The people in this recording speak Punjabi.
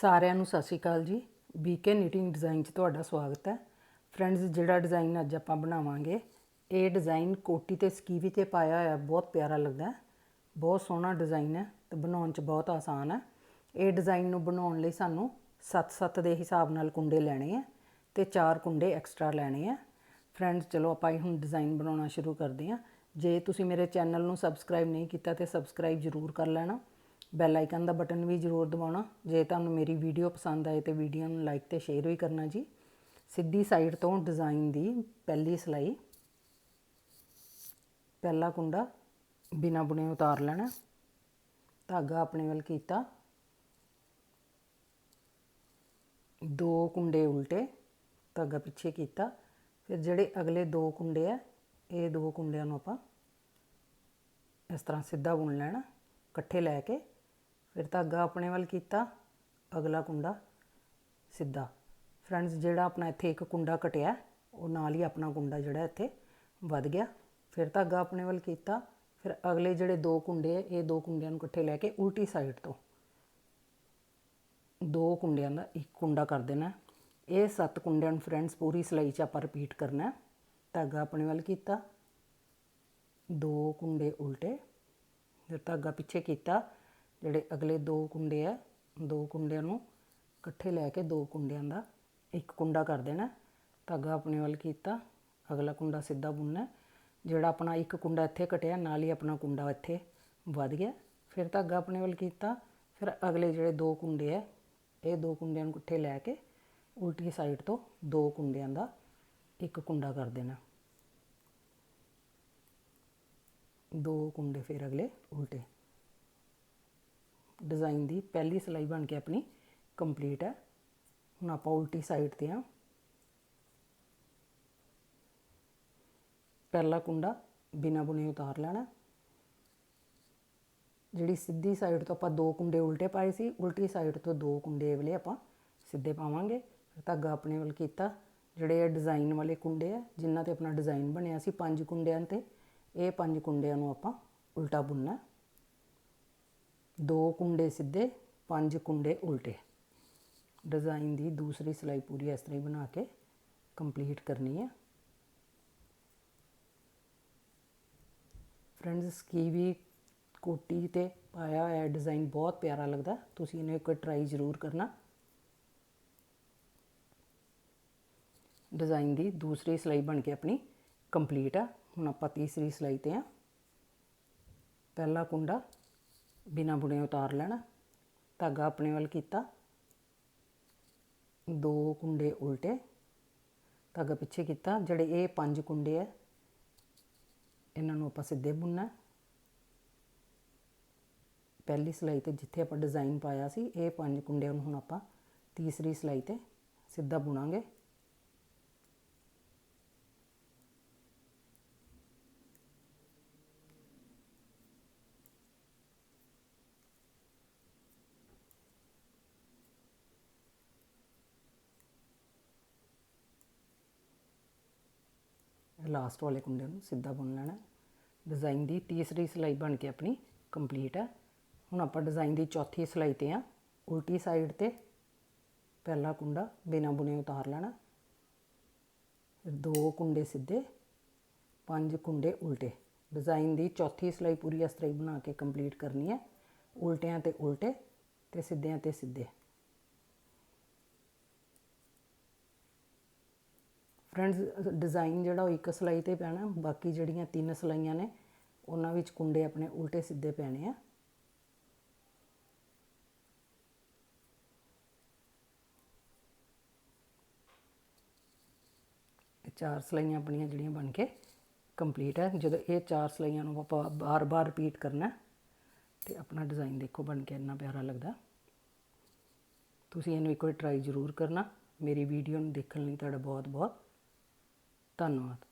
ਸਾਰਿਆਂ ਨੂੰ ਸਤਿ ਸ਼੍ਰੀ ਅਕਾਲ ਜੀ। ਬੀਕੇ ਨੀਟਿੰਗ ਡਿਜ਼ਾਈਨ 'ਚ ਤੁਹਾਡਾ ਸਵਾਗਤ ਹੈ। ਫਰੈਂਡਸ ਜਿਹੜਾ ਡਿਜ਼ਾਈਨ ਅੱਜ ਆਪਾਂ ਬਣਾਵਾਂਗੇ, ਇਹ ਡਿਜ਼ਾਈਨ ਕੋਟੀ ਤੇ ਸਕੀਵੀ ਤੇ ਪਾਇਆ ਹੋਇਆ, ਬਹੁਤ ਪਿਆਰਾ ਲੱਗਦਾ ਬਹੁਤ ਸੋਹਣਾ ਡਿਜ਼ਾਈਨ ਹੈ ਤੇ ਬਣਾਉਣ 'ਚ ਬਹੁਤ ਆਸਾਨ ਹੈ। ਇਹ ਡਿਜ਼ਾਈਨ ਨੂੰ ਬਣਾਉਣ ਲਈ ਸਾਨੂੰ 7-7 ਦੇ ਹਿਸਾਬ ਨਾਲ ਕੁੰਡੇ ਲੈਣੇ ਆ ਤੇ 4 ਕੁੰਡੇ ਐਕਸਟਰਾ ਲੈਣੇ ਆ ਫਰੈਂਡਸ ਚਲੋ ਆਪਾਂ ਇਹ ਹੁਣ ਡਿਜ਼ਾਈਨ ਬਣਾਉਣਾ ਸ਼ੁਰੂ ਕਰਦੇ ਹਾਂ। ਜੇ ਤੁਸੀਂ ਮੇਰੇ ਚੈਨਲ ਨੂੰ ਸਬਸਕ੍ਰਾਈਬ ਨਹੀਂ ਕੀਤਾ ਤੇ ਸਬਸਕ੍ਰਾਈਬ ਜ਼ਰੂਰ ਕਰ ਲੈਣਾ। ਬੈਲ ਆਈਕਨ ਦਾ ਬਟਨ ਵੀ ਜ਼ਰੂਰ ਦਬਾਉਣਾ। ਜੇ ਤੁਹਾਨੂੰ ਮੇਰੀ ਵੀਡੀਓ ਪਸੰਦ ਆਏ ਤੇ ਵੀਡੀਓ ਨੂੰ ਲਾਈਕ ਤੇ ਸ਼ੇਅਰ ਵੀ ਕਰਨਾ ਜੀ। ਸਿੱਧੀ ਸਾਈਡ ਤੋਂ ਡਿਜ਼ਾਈਨ ਦੀ ਪਹਿਲੀ ਸਲਾਈ। ਪਹਿਲਾ ਕੁੰਡਾ ਬਿਨਾ ਬੁਣੇ ਉਤਾਰ ਲੈਣਾ। ਧਾਗਾ ਆਪਣੇ ਵੱਲ ਕੀਤਾ। ਦੋ ਕੁੰਡੇ ਉਲਟੇ, ਧਾਗਾ ਪਿੱਛੇ ਕੀਤਾ। ਫਿਰ ਜਿਹੜੇ ਅਗਲੇ ਦੋ ਕੁੰਡੇ ਆ, ਇਹ ਦੋ ਕੁੰਡਿਆਂ ਨੂੰ ਆਪਾਂ ਇਸ ਤਰ੍ਹਾਂ ਸਿੱਧਾ ਬੁਣ ਲੈਣਾ। ਇਕੱਠੇ ਲੈ ਕੇ ਫਿਰ ਧਾਗਾ ਆਪਣੇ ਵੱਲ ਕੀਤਾ, ਅਗਲਾ ਕੁੰਡਾ ਸਿੱਧਾ। ਫਰੈਂਡਸ ਜਿਹੜਾ ਆਪਣਾ ਇੱਥੇ ਇੱਕ ਕੁੰਡਾ ਕਟਿਆ, ਉਹ ਨਾਲ ਹੀ ਆਪਣਾ ਕੁੰਡਾ ਜਿਹੜਾ ਇੱਥੇ ਵੱਧ ਗਿਆ। ਫਿਰ ਧਾਗਾ ਆਪਣੇ ਵੱਲ ਕੀਤਾ, ਫਿਰ ਅਗਲੇ ਜਿਹੜੇ ਦੋ ਕੁੰਡੇ ਆ, ਇਹ ਦੋ ਕੁੰਡਿਆਂ ਨੂੰ ਇਕੱਠੇ ਲੈ ਕੇ ਉਲਟੀ ਸਾਈਡ ਤੋਂ ਦੋ ਕੁੰਡਿਆਂ ਦਾ ਇੱਕ ਕੁੰਡਾ ਕਰ ਦੇਣਾ ਇਹ ਸੱਤ ਕੁੰਡਿਆਂ ਨੂੰ ਫਰੈਂਡਸ ਪੂਰੀ ਸਲਾਈ 'ਚ ਆਪਾਂ ਰਿਪੀਟ ਕਰਨਾ ਧਾਗਾ ਆਪਣੇ ਵੱਲ ਕੀਤਾ, ਦੋ ਕੁੰਡੇ ਉਲਟੇ, ਫਿਰ ਧਾਗਾ ਪਿੱਛੇ ਕੀਤਾ। ਜਿਹੜੇ ਅਗਲੇ ਦੋ ਕੁੰਡੇ ਆ, ਦੋ ਕੁੰਡਿਆਂ ਨੂੰ ਇਕੱਠੇ ਲੈ ਕੇ ਦੋ ਕੁੰਡਿਆਂ ਦਾ ਇੱਕ ਕੁੰਡਾ ਕਰ ਦੇਣਾ। ਧਾਗਾ ਆਪਣੇ ਵੱਲ ਕੀਤਾ, ਅਗਲਾ ਕੁੰਡਾ ਸਿੱਧਾ ਬੁਣਨਾ। ਜਿਹੜਾ ਆਪਣਾ ਇੱਕ ਕੁੰਡਾ ਇੱਥੇ ਕਟਿਆ ਨਾਲ ਹੀ ਆਪਣਾ ਕੁੰਡਾ ਇੱਥੇ ਵੱਧ ਗਿਆ। ਫਿਰ ਧਾਗਾ ਆਪਣੇ ਵੱਲ ਕੀਤਾ, ਫਿਰ ਅਗਲੇ ਜਿਹੜੇ ਦੋ ਕੁੰਡੇ ਆ, ਇਹ ਦੋ ਕੁੰਡਿਆਂ ਨੂੰ ਇਕੱਠੇ ਲੈ ਕੇ ਉਲਟੀ ਸਾਈਡ ਤੋਂ ਦੋ ਕੁੰਡਿਆਂ ਦਾ ਇੱਕ ਕੁੰਡਾ ਕਰ ਦੇਣਾ। ਦੋ ਕੁੰਡੇ ਫਿਰ ਅਗਲੇ ਉਲਟੇ। ਡਿਜ਼ਾਈਨ ਦੀ ਪਹਿਲੀ ਸਿਲਾਈ ਬਣ ਕੇ ਆਪਣੀ ਕੰਪਲੀਟ ਹੈ। ਹੁਣ ਆਪਾਂ ਉਲਟੀ ਸਾਈਡ ਤੇ ਆ ਪਹਿਲਾ ਕੁੰਡਾ ਬਿਨਾ ਬੁਣੇ ਉਤਾਰ ਲੈਣਾ। ਜਿਹੜੀ ਸਿੱਧੀ ਸਾਈਡ ਤੋਂ ਆਪਾਂ ਦੋ ਕੁੰਡੇ ਉਲਟੇ ਪਾਏ ਸੀ, ਉਲਟੀ ਸਾਈਡ ਤੋਂ ਦੋ ਕੁੰਡੇ ਵਾਲੇ ਆਪਾਂ ਸਿੱਧੇ ਪਾਵਾਂਗੇ। ਧਾਗਾ ਆਪਣੇ ਵੱਲ ਕੀਤਾ। ਜਿਹੜੇ ਇਹ ਡਿਜ਼ਾਈਨ ਵਾਲੇ ਕੁੰਡੇ ਆ, ਜਿਨ੍ਹਾਂ ਤੇ ਆਪਣਾ ਡਿਜ਼ਾਈਨ ਬਣਿਆ ਸੀ ਪੰਜ ਕੁੰਡਿਆਂ ਤੇ, ਇਹ ਪੰਜ ਕੁੰਡਿਆਂ ਨੂੰ ਆਪਾਂ ਉਲਟਾ ਬੁਣਨਾ। ਦੋ ਕੁੰਡੇ ਸਿੱਧੇ, ਪੰਜ ਕੁੰਡੇ ਉਲਟੇ। ਡਿਜ਼ਾਈਨ ਦੀ ਦੂਸਰੀ ਸਿਲਾਈ ਪੂਰੀ ਇਸ ਤਰ੍ਹਾਂ ਹੀ ਬਣਾ ਕੇ ਕੰਪਲੀਟ ਕਰਨੀ ਹੈ ਫਰੈਂਡਸ ਕੀ ਵੀ ਕੋਟੀ ਤੇ ਪਾਇਆ ਹੋਇਆ ਡਿਜ਼ਾਈਨ ਬਹੁਤ ਪਿਆਰਾ ਲੱਗਦਾ। ਤੁਸੀਂ ਇਹਨੂੰ ਇੱਕ ਟਰਾਈ ਜ਼ਰੂਰ ਕਰਨਾ। ਡਿਜ਼ਾਈਨ ਦੀ ਦੂਸਰੀ ਸਿਲਾਈ ਬਣ ਕੇ ਆਪਣੀ ਕੰਪਲੀਟ ਆ। ਹੁਣ ਆਪਾਂ ਤੀਸਰੀ ਸਿਲਾਈ ਤੇ ਆ। ਪਹਿਲਾ ਕੁੰਡਾ ਬਿਨਾ ਬੁਣੇ ਉਤਾਰ ਲੈਣਾ, ਧਾਗਾ ਆਪਣੇ ਵੱਲ ਕੀਤਾ। ਦੋ ਕੁੰਡੇ ਉਲਟੇ, ਧਾਗਾ ਪਿੱਛੇ ਕੀਤਾ। ਜਿਹੜੇ ਇਹ ਪੰਜ ਕੁੰਡੇ ਆ ਇਹਨਾਂ ਨੂੰ ਆਪਾਂ ਸਿੱਧੇ ਬੁਣਨਾ ਪਹਿਲੀ ਸਲਾਈ ਤੇ ਜਿੱਥੇ ਆਪਾਂ ਡਿਜ਼ਾਈਨ ਪਾਇਆ ਸੀ, ਇਹ ਪੰਜ ਕੁੰਡਿਆਂ ਨੂੰ ਹੁਣ ਆਪਾਂ ਤੀਸਰੀ ਸਲਾਈ ਤੇ ਸਿੱਧਾ ਬੁਣਾਂਗੇ। ਲਾਸਟ ਵਾਲੇ ਕੁੰਡੇ ਨੂੰ ਸਿੱਧਾ ਬੁਣ ਲੈਣਾ। ਡਿਜ਼ਾਈਨ ਦੀ ਤੀਸਰੀ ਸਿਲਾਈ ਬਣ ਕੇ ਆਪਣੀ ਕੰਪਲੀਟ ਹੈ ਹੁਣ ਆਪਾਂ ਡਿਜ਼ਾਈਨ ਦੀ ਚੌਥੀ ਸਿਲਾਈ ਤੇ ਆ। ਉਲਟੀ ਸਾਈਡ ਤੇ ਪਹਿਲਾ ਕੁੰਡਾ ਬਿਨਾ ਬੁਣੇ ਉਤਾਰ ਲੈਣਾ। ਦੋ ਕੁੰਡੇ ਸਿੱਧੇ, ਪੰਜ ਕੁੰਡੇ ਉਲਟੇ। ਡਿਜ਼ਾਈਨ ਦੀ ਚੌਥੀ ਸਿਲਾਈ ਪੂਰੀ ਇਸ ਤਰ੍ਹਾਂ ਹੀ ਬਣਾ ਕੇ ਕੰਪਲੀਟ ਕਰਨੀ ਹੈ ਉਲਟਿਆਂ ਤੇ ਉਲਟੇ ਤੇ ਸਿੱਧਿਆਂ ਤੇ ਸਿੱਧੇ। ਫਰੈਂਡਸ ਡਿਜ਼ਾਈਨ ਜਿਹੜਾ ਉਹ ਇੱਕ ਸਲਾਈ ਤੇ ਪੈਣਾ, ਬਾਕੀ ਜਿਹੜੀਆਂ ਤਿੰਨ ਸਲਾਈਆਂ ਨੇ, ਉਹਨਾਂ ਵਿੱਚ ਕੁੰਡੇ ਆਪਣੇ ਉਲਟੇ ਸਿੱਧੇ ਪੈਣੇ ਆ। ਚਾਰ ਸਲਾਈਆਂ ਆਪਣੀਆਂ ਜਿਹੜੀਆਂ ਬਣ ਕੇ ਕੰਪਲੀਟ ਹੈ ਜਦੋਂ ਇਹ ਚਾਰ ਸਲਾਈਆਂ ਨੂੰ ਆਪਾਂ ਬਾਰ-ਬਾਰ ਰਿਪੀਟ ਕਰਨਾ ਤੇ ਆਪਣਾ ਡਿਜ਼ਾਈਨ ਦੇਖੋ ਬਣ ਕੇ ਇੰਨਾ ਪਿਆਰਾ ਲੱਗਦਾ। ਤੁਸੀਂ ਇਹਨੂੰ ਇੱਕ ਵਾਰ ਟਰਾਈ ਜ਼ਰੂਰ ਕਰਨਾ। ਮੇਰੀ ਵੀਡੀਓ ਨੂੰ ਦੇਖਣ ਲਈ ਤੁਹਾਡਾ ਬਹੁਤ ਬਹੁਤ ਧੰਨਵਾਦ।